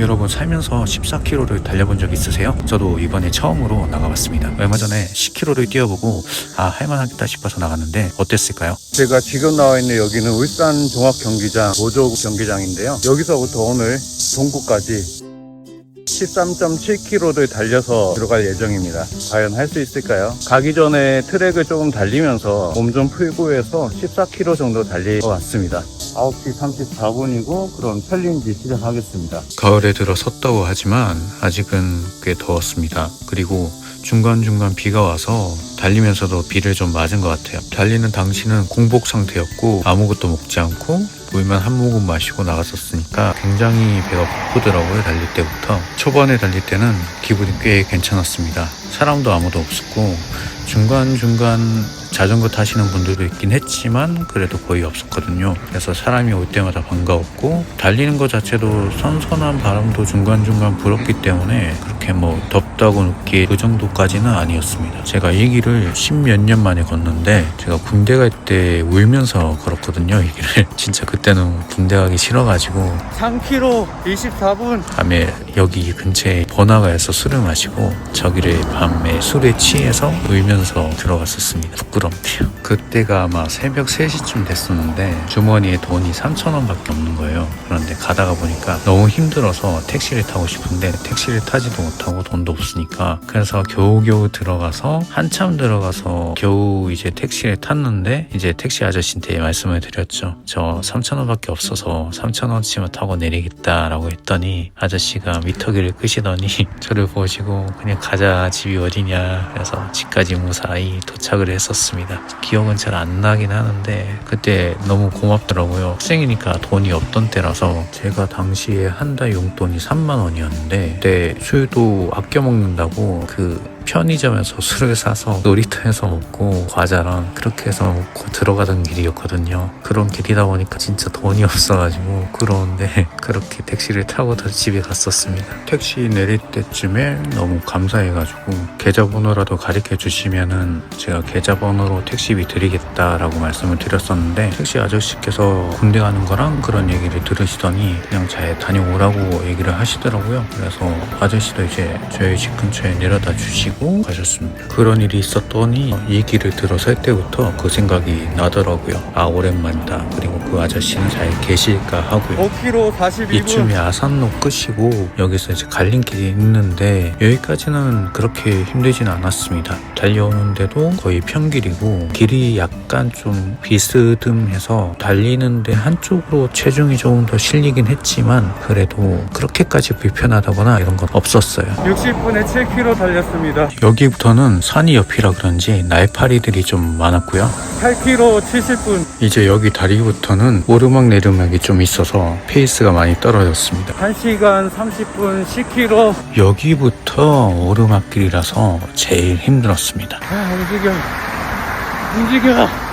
여러분 살면서 14km를 달려본 적 있으세요? 저도 이번에 처음으로 나가봤습니다. 얼마 전에 10km를 뛰어보고 아 할만하겠다 싶어서 나갔는데 어땠을까요? 제가 지금 나와 있는 여기는 울산 종합경기장 모조 경기장인데요. 여기서부터 오늘 동구까지 13.7km를 달려서 들어갈 예정입니다. 과연 할 수 있을까요? 가기 전에 트랙을 조금 달리면서 몸 좀 풀고 해서 14km 정도 달릴 것 같습니다. 9시 34분이고 그럼 챌린지 시작하겠습니다. 가을에 들어 섰다고 하지만 아직은 꽤 더웠습니다. 그리고 중간중간 비가 와서 달리면서도 비를 좀 맞은 것 같아요. 달리는 당시는 공복 상태였고 아무것도 먹지 않고 물만 한 모금 마시고 나갔었으니까 굉장히 배가 고프더라고요 달릴 때부터 초반에 달릴 때는 기분이 꽤 괜찮았습니다 사람도 아무도 없었고 중간중간 자전거 타시는 분들도 있긴 했지만 그래도 거의 없었거든요. 그래서 사람이 올 때마다 반가웠고 달리는 것 자체도 선선한 바람도 중간중간 불었기 때문에 그렇게 뭐 덥다고 느끼 그 정도까지는 아니었습니다. 제가 이 길을 십몇 년 만에 걷는데 제가 군대 갈 때 울면서 걸었거든요 이 길을. 진짜 그때는 군대 가기 싫어가지고. 3km 24분. 밤에 여기 근처에 번화가에서 술을 마시고 저기를 밤에 술에 취해서 울면서 들어갔었습니다. 부끄럽네요. 그때가 아마 새벽 3시쯤 됐었는데 주머니에 돈이 3,000원밖에 없는 거예요. 그런데 가다가 보니까 너무 힘들어서 택시를 타고 싶은데 택시를 타지도 못하고 돈도 없으니까 그래서 겨우겨우 들어가서 한참 들어가서 겨우 이제 택시를 탔는데 이제 택시 아저씨한테 말씀을 드렸죠. 저 3,000원밖에 없어서 3,000원치만 타고 내리겠다라고 했더니 아저씨가 미터기를 끄시더니 저를 보시고 그냥 가자 집이 어디냐 그래서 집까지 무사히 도착을 했었 습니다. 기억은 잘 안 나긴 하는데 그때 너무 고맙더라고요. 학생이니까 돈이 없던 때라서 제가 당시에 한 달 용돈이 3만 원이었는데 그때 술도 아껴 먹는다고 그 편의점에서 술을 사서 놀이터에서 먹고 과자랑 그렇게 해서 먹고 들어가던 길이었거든요. 그런 길이다 보니까 진짜 돈이 없어가지고 그러는데 그렇게 택시를 타고 다시 집에 갔었습니다. 택시 내릴 때쯤에 너무 감사해가지고 계좌번호라도 가르쳐 주시면은 제가 계좌번호로 택시비 드리겠다라고 말씀을 드렸었는데 택시 아저씨께서 군대 가는 거랑 그런 얘기를 들으시더니 그냥 잘 다녀오라고 얘기를 하시더라고요. 그래서 아저씨도 이제 저희 집 근처에 내려다 주시고 가셨습니다. 그런 일이 있었더니 이 길을 들어설 때부터 그 생각이 나더라고요. 아 오랜만이다. 그리고 그 아저씨는 잘 계실까 하고요. 5km 42분 이쯤에 아산로 끝이고 여기서 이제 갈림길이 있는데 여기까지는 그렇게 힘들진 않았습니다. 달려오는데도 거의 평길이고 길이 약간 좀 비스듬해서 달리는데 한쪽으로 체중이 조금 더 실리긴 했지만 그래도 그렇게까지 불편하다거나 이런 건 없었어요. 60분에 7km 달렸습니다. 여기부터는 산이 옆이라 그런지 날파리들이 좀 많았고요. 8km 70분 이제 여기 다리부터는 오르막 내리막이 좀 있어서 페이스가 많이 떨어졌습니다. 1시간 30분 10km 여기부터 오르막길이라서 제일 힘들었습니다. 아 움직여 움직여 아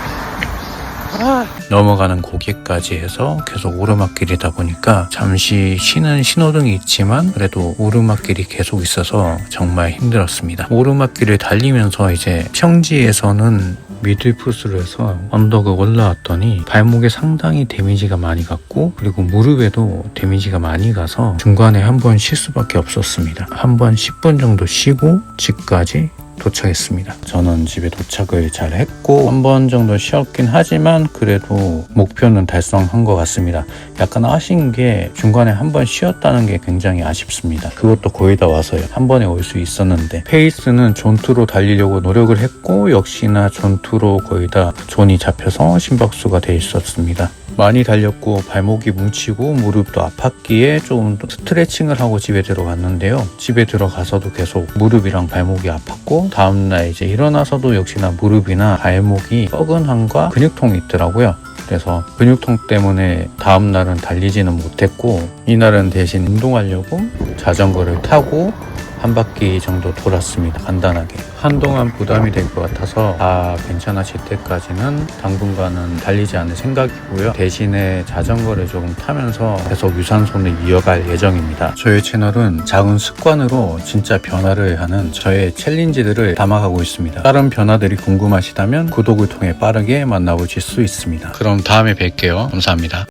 넘어가는 고개까지 해서 계속 오르막길이다 보니까 잠시 쉬는 신호등이 있지만 그래도 오르막길이 계속 있어서 정말 힘들었습니다. 오르막길을 달리면서 이제 평지에서는 미들풋으로 해서 언덕을 올라왔더니 발목에 상당히 데미지가 많이 갔고 그리고 무릎에도 데미지가 많이 가서 중간에 한 번 쉴 수밖에 없었습니다. 한 번 10분 정도 쉬고 집까지 도착했습니다. 저는 집에 도착을 잘 했고 한 번 정도 쉬었긴 하지만 그래도 목표는 달성한 것 같습니다. 약간 아쉬운 게 중간에 한 번 쉬었다는 게 굉장히 아쉽습니다. 그것도 거의 다 와서요. 한 번에 올 수 있었는데 페이스는 존투로 달리려고 노력을 했고 역시나 존투로 거의 다 존이 잡혀서 심박수가 돼 있었습니다. 많이 달렸고 발목이 뭉치고 무릎도 아팠기에 더 스트레칭을 하고 집에 들어갔는데요. 집에 들어가서도 계속 무릎이랑 발목이 아팠고 다음날 이제 일어나서도 역시나 무릎이나 발목이 뻐근함과 근육통이 있더라고요. 그래서 근육통 때문에 다음날은 달리지는 못했고 이날은 대신 운동하려고 자전거를 타고 한 바퀴 정도 돌았습니다. 간단하게. 한동안 부담이 될 것 같아서 다 괜찮아질 때까지는 당분간은 달리지 않을 생각이고요. 대신에 자전거를 조금 타면서 계속 유산소를 이어갈 예정입니다. 저희 채널은 작은 습관으로 진짜 변화를 하는 저의 챌린지들을 담아가고 있습니다. 다른 변화들이 궁금하시다면 구독을 통해 빠르게 만나보실 수 있습니다. 그럼 다음에 뵐게요. 감사합니다.